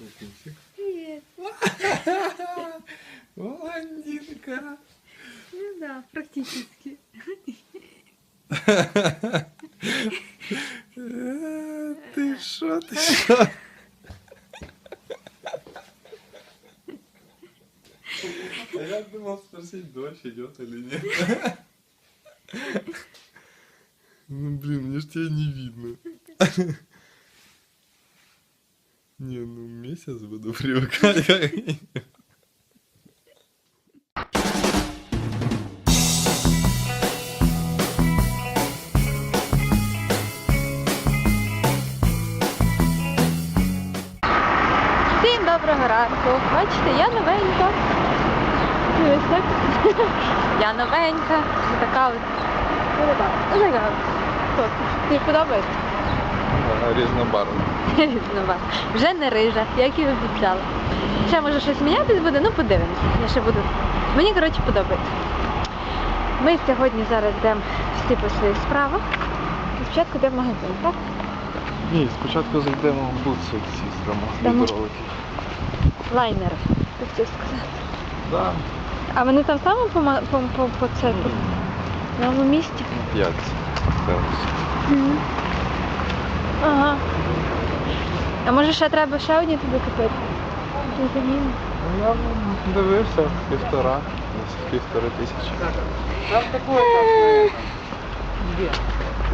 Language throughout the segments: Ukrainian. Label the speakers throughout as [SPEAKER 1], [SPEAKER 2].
[SPEAKER 1] Кукусик. Привет. Блондинка.
[SPEAKER 2] Ну да, практически.
[SPEAKER 1] Ты шо, ты шо? А я думал спросить, дождь идет или нет. Ну блин, мне ж тебя не видно. Не, ну месяц буду привыкать.
[SPEAKER 2] Всім доброго ранку. Бачите, я новенька. Ось так. Я новенька. Така от. Ось така. Ось така. от. Тобі подобається?
[SPEAKER 1] Різнобарвно.
[SPEAKER 2] Різнова. Вже не рижа, як і обіцяла. Ще може щось мінятись буде, ну подивимося. Я ще буду. Мені, коротше, подобається. Ми сьогодні зараз йдемо всі по своїх справах. І спочатку йдемо в магазин, так?
[SPEAKER 1] Ні, спочатку зайдемо в бутси ці
[SPEAKER 2] Дамо.
[SPEAKER 1] роликів.
[SPEAKER 2] Лайнери, хотів сказати.
[SPEAKER 1] Да,
[SPEAKER 2] А вони там саме по, ма- по, по, по це по новому місті?
[SPEAKER 1] п'ять. Зараз.
[SPEAKER 2] Ага. А може ще треба ще одні тобі купити?
[SPEAKER 1] Ну, я дивився, півтора, десь півтори тисячі.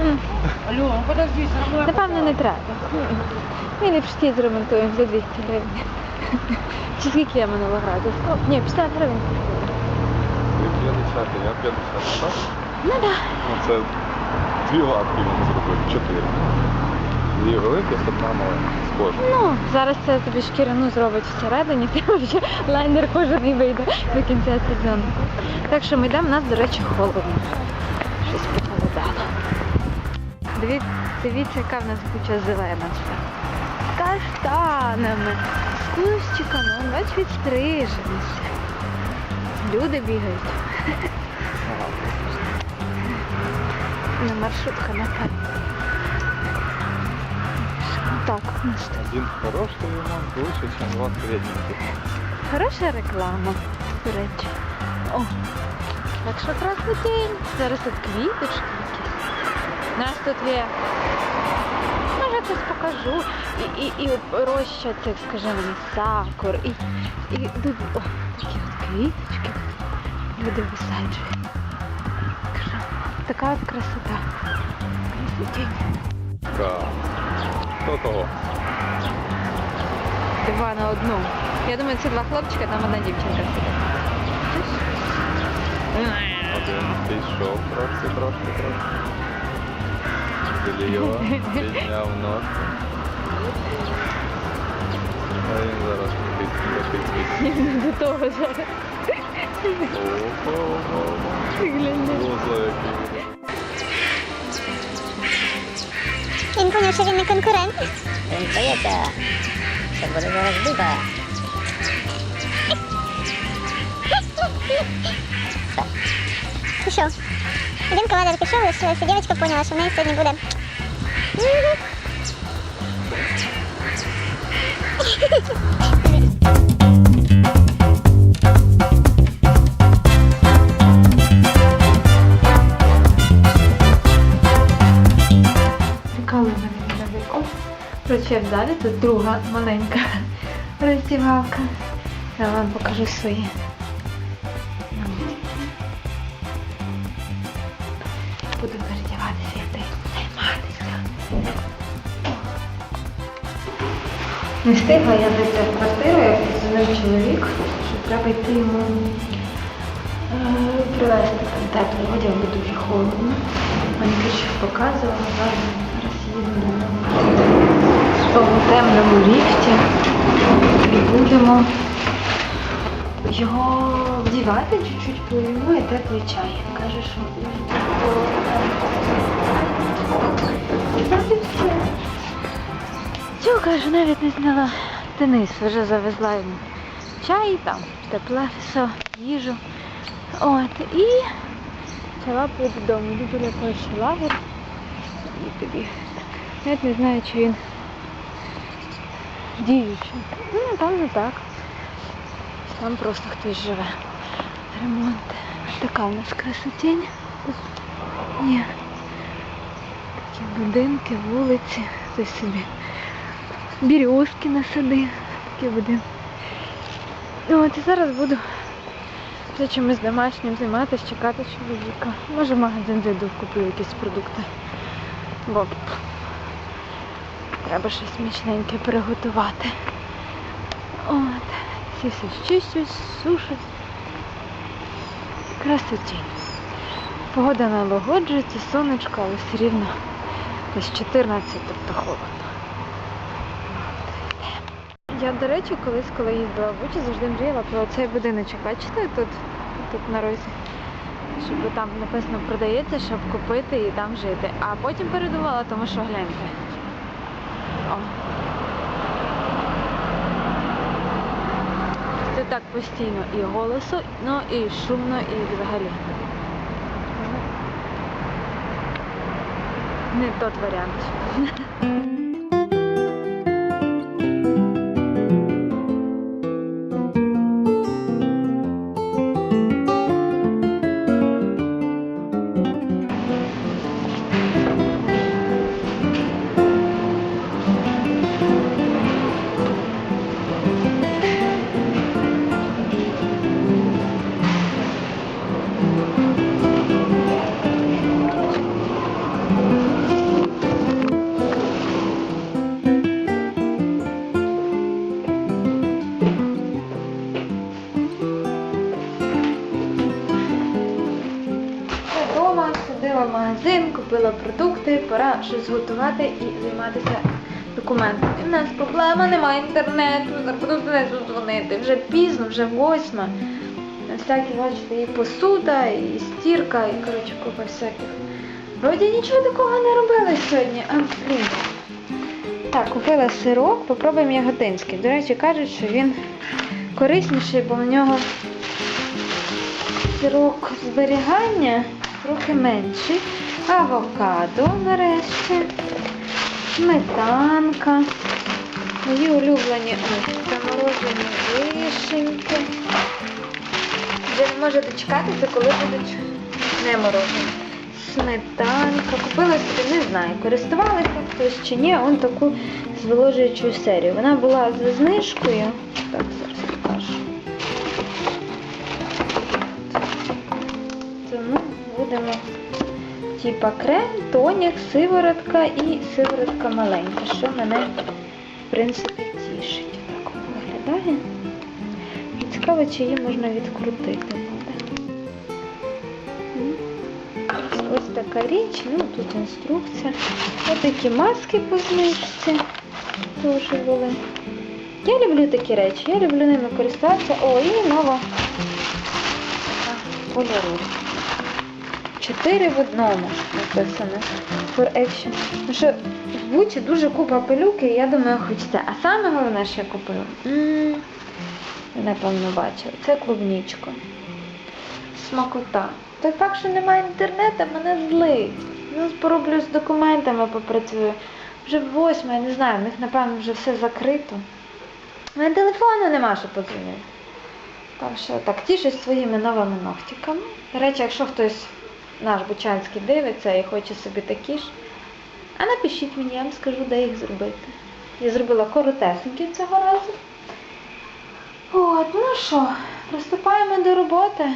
[SPEAKER 2] М,
[SPEAKER 3] Алло, ну подожди, все
[SPEAKER 2] Напевно, не треба. Ми не пішки зремонтуємо за 200 гривень. Чи скільки я минулого разу? О, ні, 50 гривень.
[SPEAKER 1] Ви 50, я 50, так?
[SPEAKER 2] Ну так. Да.
[SPEAKER 1] Ну це дві лапки він зробив, чотири. Дві великі, одна маленька, схожа.
[SPEAKER 2] Ну, зараз це тобі шкіряну зробить всередині, ти вже лайнер кожен і вийде до кінця сезону. Так що ми йдемо, нас, до речі, холодно. Щось похолодало. Дивіться, дивіться, яка в нас куча зелена. вся. З каштанами, з кущиками, он, бач, відстриженіся. Люди бігають. На маршрутка напевно. Так, у нас.
[SPEAKER 1] Один хороший ремонт лучше, ніж два середненьких.
[SPEAKER 2] Хороша реклама, до речі. О, так що красний день. Зараз тут квіточки якісь. У нас тут є. Може якось покажу. І, і, і роща цих, скажи мені, сакур. І, і тут, о, такі от квіточки. Люди висаджують. Така от красота. Красотінь.
[SPEAKER 1] Так. Хто того?
[SPEAKER 2] Два на одну. Я думаю, це два хлопчика, там одна дівчинка сидить.
[SPEAKER 1] Один пішов трошки, трошки, трошки. Зліва, підняв ножку. А він зараз
[SPEAKER 2] Не до того зараз.
[SPEAKER 1] Ого,
[SPEAKER 2] Ти глянь.
[SPEAKER 1] Лоза який.
[SPEAKER 4] Він не конкурент.
[SPEAKER 3] Він здається, що буде зараз бита.
[SPEAKER 4] Пішов. Один командир пішов, лишилася дівчинка поняла, що в неї сьогодні буде.
[SPEAKER 2] Цікаво Коротше, в залі тут друга маленька роздівалка. Я вам покажу свої. Буду передіватися і займатися. Не встигла я зайти в квартиру, як подзвонив чоловік, що треба йти йому е, привезти там теплий одяг, бо дуже холодно. Мені більше показувала, зараз тому темному ліфті і будемо його вдівати чуть-чуть поїмо і теплий чай. Каже, що дуже. Цього, каже, навіть не зняла. Денис вже завезла йому чай, там, тепле все, їжу. От, і почала по додому. Перший лагер. І тобі. Навіть не знаю, чи він діючий. Ну, там не так. Там просто хтось живе. ремонт. Така у нас красотень. Є такі будинки, вулиці. Хтось собі бірюзки насадив. Такі будинки. Ну, От і зараз буду вже чимось домашнім займатися, чекати чоловіка. Може в магазин зайду, куплю якісь продукти. Бо треба щось смачненьке приготувати. От. Всі все щищуть, сушать. Красотінь. Погода налагоджується, сонечко, але все рівно десь 14, тобто холодно. Я, до речі, колись, коли їздила в Бучі, завжди мріяла про цей будиночок. Бачите, тут, тут на розі. Щоб там написано продається, щоб купити і там жити. А потім передумала, тому що гляньте. О. Це так постійно і голосу, ну і шумно, і взагалі. Не тот варіант. сходила в магазин, купила продукти, пора щось готувати і займатися документами. У нас проблема, немає інтернету, буду не дзвонити. Вже пізно, вже восьма. Всякі, бачите, і посуда, і стірка, і коротше купа всяких. Вроді нічого такого не робили сьогодні, а блін. Так, купила сирок, попробуємо ягодинський. До речі, кажуть, що він корисніший, бо в нього срок зберігання трохи менший. Авокадо нарешті. Сметанка. Мої улюблені ось заморожені вишеньки. Вже не можу дочекатися, коли будуть не морожені. Сметанка. Купила собі, не знаю, користувалися хтось чи ні, он таку зволожуючу серію. Вона була за знижкою. Так, зараз будемо типа крем, тонік, сиворотка і сиворотка маленька, що мене в принципі тішить. Так виглядає. І цікаво, чи її можна відкрутити буде. Ось- така річ, ну тут інструкція. Ось такі маски по знижці теж були. Я люблю такі речі, я люблю ними користуватися. О, і нова кольору. Чотири в одному написано. For action. Ну що, в Бучі дуже купа пилюки, і я думаю, хоч це. А саме головне, що я купила. напевно, бачили. Це клубнічко. Смакота. Той факт, що немає інтернету, мене злить. Ну, пороблю з документами, попрацюю. Вже восьма, я не знаю, в них, напевно, вже все закрито. У мене телефону нема, що подзвонити. Так що так, тішусь своїми новими ногтиками. До речі, якщо хтось наш Бучанський дивиться і хоче собі такі ж, а напишіть мені, я вам скажу, де їх зробити. Я зробила коротесенькі цього разу. От, ну що, приступаємо до роботи.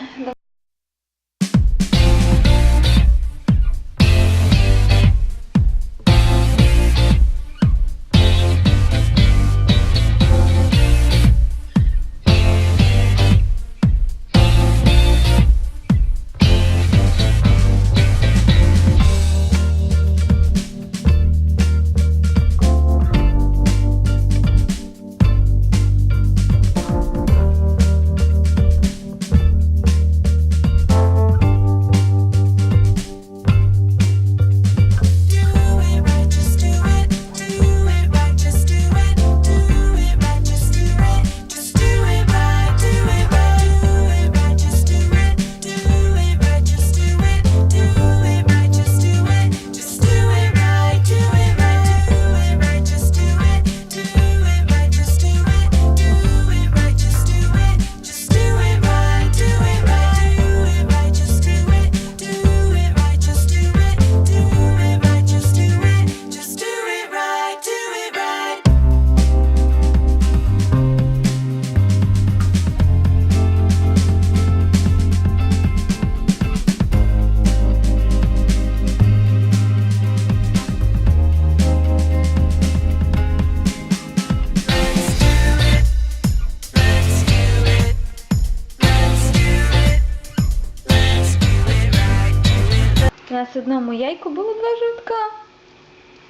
[SPEAKER 2] Одному яйку було два жовтка.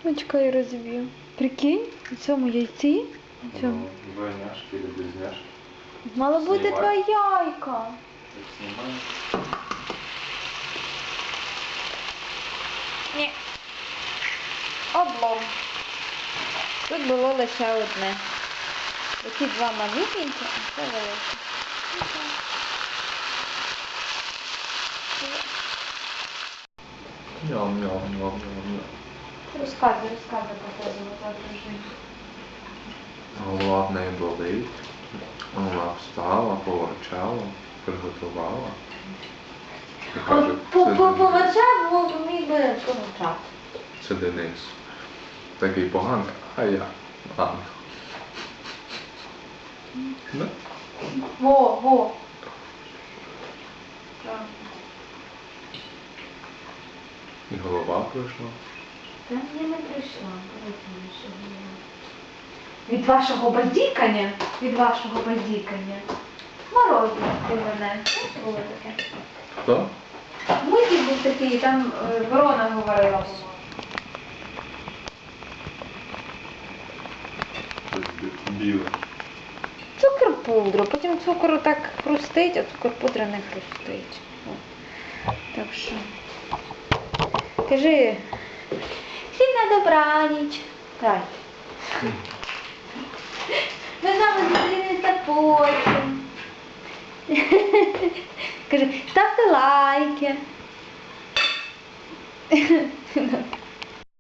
[SPEAKER 2] Очка і розвів. Прикинь, у цьому яйці. у цьому.
[SPEAKER 5] Двойняшки или близняшки.
[SPEAKER 2] Мало бути
[SPEAKER 5] Знімай.
[SPEAKER 2] два яйка.
[SPEAKER 5] Снимаем.
[SPEAKER 2] Ні. Облом. Тут було лише одне. Оці два малюсенькі, а це велике.
[SPEAKER 5] Ням, ням, ням, ням, ням.
[SPEAKER 2] Розказуй, розказуй про жити.
[SPEAKER 5] Голова в неї болить. Вона встала, поворчала, приготувала. І каже, це, Денис.
[SPEAKER 2] Поважав, міг би помовчати.
[SPEAKER 5] це Денис. Такий поганий, а я ангел. Да?
[SPEAKER 2] Во, во.
[SPEAKER 5] І голова прийшла.
[SPEAKER 2] Та я не прийшла, що Від вашого базікання, від вашого базікання. Морозив ти мене. Це було таке?
[SPEAKER 5] Хто?
[SPEAKER 2] Мультик був такий, там е, ворона говорила.
[SPEAKER 5] Біле.
[SPEAKER 2] Цукор пудру, потім цукор так хрустить, а цукор пудра не хрустить. Так що. Кажи. Всім на добраніч. Так. Ми з вами зустрінемося потім. Кажи, ставте лайки.